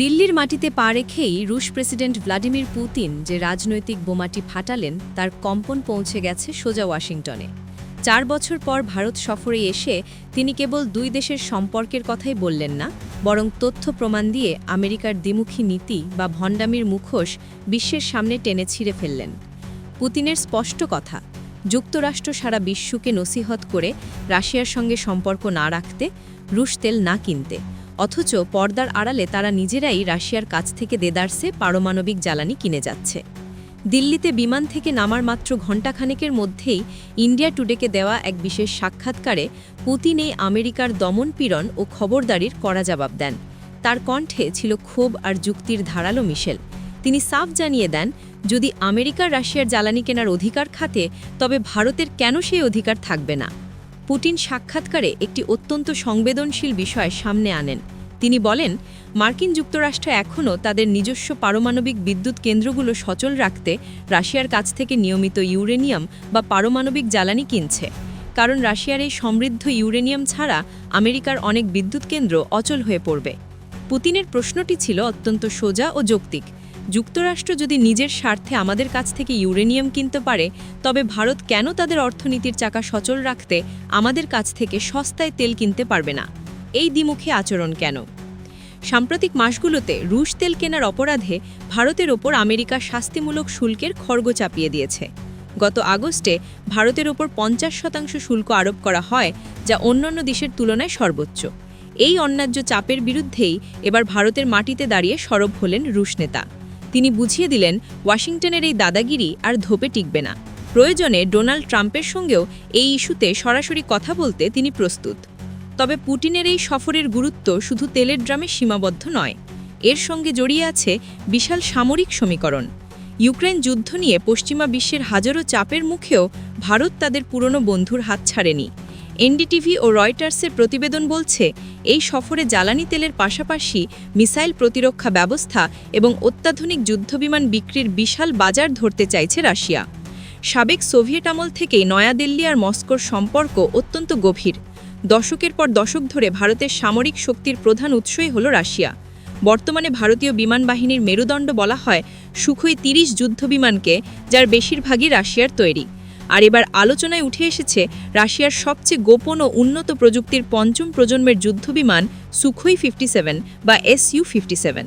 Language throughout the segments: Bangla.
দিল্লির মাটিতে পা রেখেই রুশ প্রেসিডেন্ট ভ্লাদিমির পুতিন যে রাজনৈতিক বোমাটি ফাটালেন, তার কম্পন পৌঁছে গেছে সোজা ওয়াশিংটনে। চার বছর পর ভারত সফরে এসে তিনি কেবল দুই দেশের সম্পর্কের কথাই বললেন না, বরং তথ্য প্রমাণ দিয়ে আমেরিকার দ্বিমুখী নীতি বা ভণ্ডামির মুখোশ বিশ্বের সামনে টেনে ছিঁড়ে ফেললেন। পুতিনের স্পষ্ট কথা, যুক্তরাষ্ট্র সারা বিশ্বকে নসিহত করে রাশিয়ার সঙ্গে সম্পর্ক না রাখতে, রুশ তেল না কিনতে। অথচ পর্দার আড়ালে তারা নিজেরাই রাশিয়ার কাছ থেকে দেদারসে পারমাণবিক জ্বালানি কিনে যাচ্ছে। দিল্লিতে বিমান থেকে নামার মাত্র ঘণ্টাখানেকের মধ্যেই ইন্ডিয়া টুডেকে দেওয়া এক বিশেষ সাক্ষাৎকারে পুতিন এই আমেরিকার দমনপীড়ন ও খবরদারির কড়া জবাব দেন। তার কণ্ঠে ছিল ক্ষোভ আর যুক্তির ধারালো মিশেল। তিনি সাফ জানিয়ে দেন, যদি আমেরিকার রাশিয়ার জ্বালানি কেনার অধিকার খাতে তবে ভারতের কেন সেই অধিকার থাকবে না? পুটিন সাক্ষাৎকারে একটি অত্যন্ত সংবেদনশীল বিষয় সামনে আনেন। তিনি বলেন, মার্কিন যুক্তরাষ্ট্র এখনও তাদের নিজস্ব পারমাণবিক বিদ্যুৎ কেন্দ্রগুলো সচল রাখতে রাশিয়ার কাছ থেকে নিয়মিত ইউরেনিয়াম বা পারমাণবিক জ্বালানি কিনছে। কারণ রাশিয়ার এই সমৃদ্ধ ইউরেনিয়াম ছাড়া আমেরিকার অনেক বিদ্যুৎ কেন্দ্র অচল হয়ে পড়বে। পুতিনের প্রশ্নটি ছিল অত্যন্ত সোজা ও যৌক্তিক। যুক্তরাষ্ট্র যদি নিজের স্বার্থে আমাদের কাছ থেকে ইউরেনিয়াম কিনতে পারে, তবে ভারত কেন তাদের অর্থনীতির চাকা সচল রাখতে আমাদের কাছ থেকে সস্তায় তেল কিনতে পারবে না? এই দ্বিমুখী আচরণ কেন? সাম্প্রতিক মাসগুলোতে রুশ তেল কেনার অপরাধে ভারতের ওপর আমেরিকা শাস্তিমূলক শুল্কের খড়গ চাপিয়ে দিয়েছে। গত আগস্টে ভারতের ওপর পঞ্চাশ শতাংশ শুল্ক আরোপ করা হয়, যা অন্যান্য দেশের তুলনায় সর্বোচ্চ। এই অন্যায্য চাপের বিরুদ্ধেই এবার ভারতের মাটিতে দাঁড়িয়ে সরব হলেন রুশ নেতা। তিনি বুঝিয়ে দিলেন, ওয়াশিংটনের এই দাদাগিরি আর ধোপে টিকবে না। প্রয়োজনে ডোনাল্ড ট্রাম্পের সঙ্গেও এই ইস্যুতে সরাসরি কথা বলতে তিনি প্রস্তুত। তবে পুটিনের এই সফরের গুরুত্ব শুধু তেলের ড্রামে সীমাবদ্ধ নয়, এর সঙ্গে জড়িয়ে আছে বিশাল সামরিক সমীকরণ। ইউক্রেন যুদ্ধ নিয়ে পশ্চিমা বিশ্বের হাজারো চাপের মুখেও ভারত তাদের পুরনো বন্ধুর হাত ছাড়েনি। এনডিটিভি ও রয়টার্সের প্রতিবেদন বলছে, এই সফরে জ্বালানি তেলের পাশাপাশি মিসাইল প্রতিরক্ষা ব্যবস্থা এবং অত্যাধুনিক যুদ্ধবিমান বিক্রির বিশাল বাজার ধরতে চাইছে রাশিয়া। সাবেক সোভিয়েট আমল থেকেই নয়াদিল্লি আর মস্কোর সম্পর্ক অত্যন্ত গভীর। দশকের পর দশক ধরে ভারতের সামরিক শক্তির প্রধান উৎসই হল রাশিয়া। বর্তমানে ভারতীয় বিমান বাহিনীর মেরুদণ্ড বলা হয়, সুখই তিরিশ যুদ্ধবিমানকে, যার বেশিরভাগই রাশিয়ার তৈরি। আর এবার আলোচনায় উঠে এসেছে রাশিয়ার সবচেয়ে গোপন ও উন্নত প্রযুক্তির পঞ্চম প্রজন্মের যুদ্ধবিমান সুখই ফিফটি সেভেন বা এস ইউ ফিফটি সেভেন।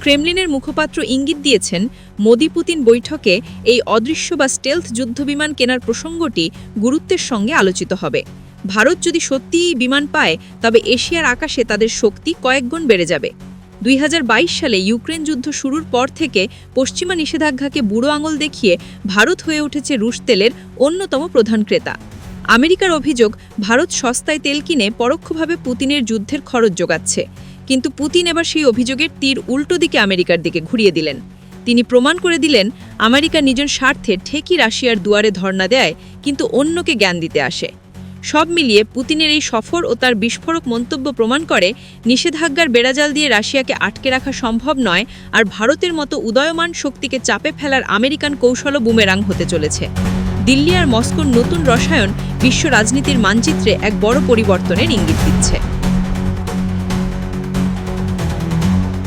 ক্রেমলিনের মুখপাত্র ইঙ্গিত দিয়েছেন, মোদি পুতিন বৈঠকে এই অদৃশ্য বা স্টেলথ যুদ্ধবিমান কেনার প্রসঙ্গটি গুরুত্বের সঙ্গে আলোচিত হবে। ভারত যদি সত্যিই বিমান পায়, তবে এশিয়ার আকাশে তাদের শক্তি কয়েকগুণ বেড়ে যাবে। দুই হাজার বাইশ সালে ইউক্রেন যুদ্ধ শুরুর পর থেকে পশ্চিমা নিষেধাজ্ঞাকে বুড়ো আঙুল দেখিয়ে ভারত হয়ে উঠেছে রুশ তেলের অন্যতম প্রধান ক্রেতা। আমেরিকার অভিযোগ, ভারত সস্তায় তেল কিনে পরোক্ষভাবে পুতিনের যুদ্ধের খরচ যোগাচ্ছে। কিন্তু পুতিন এবার সেই অভিযোগের তীর উল্টো দিকে আমেরিকার দিকে ঘুরিয়ে দিলেন। তিনি প্রমাণ করে দিলেন, আমেরিকা নিজের স্বার্থে ঠিকই রাশিয়ার দুয়ারে ধর্ণা দেয়, কিন্তু অন্যকে জ্ঞান দিতে আসে। সব মিলিয়ে পুতিনের এই সফর ও তার বিস্ফোরক মন্তব্য প্রমাণ করে, নিষেধাজ্ঞার বেড়াজাল দিয়ে রাশিয়াকে আটকে রাখা সম্ভব নয় আর ভারতের মতো উদয়মান শক্তিকে চাপে ফেলার আমেরিকান কৌশলও বুমেরাং হতে চলেছে। দিল্লি আর মস্কোর নতুন রসায়ন বিশ্ব রাজনীতির মানচিত্রে এক বড় পরিবর্তনের ইঙ্গিত দিচ্ছে।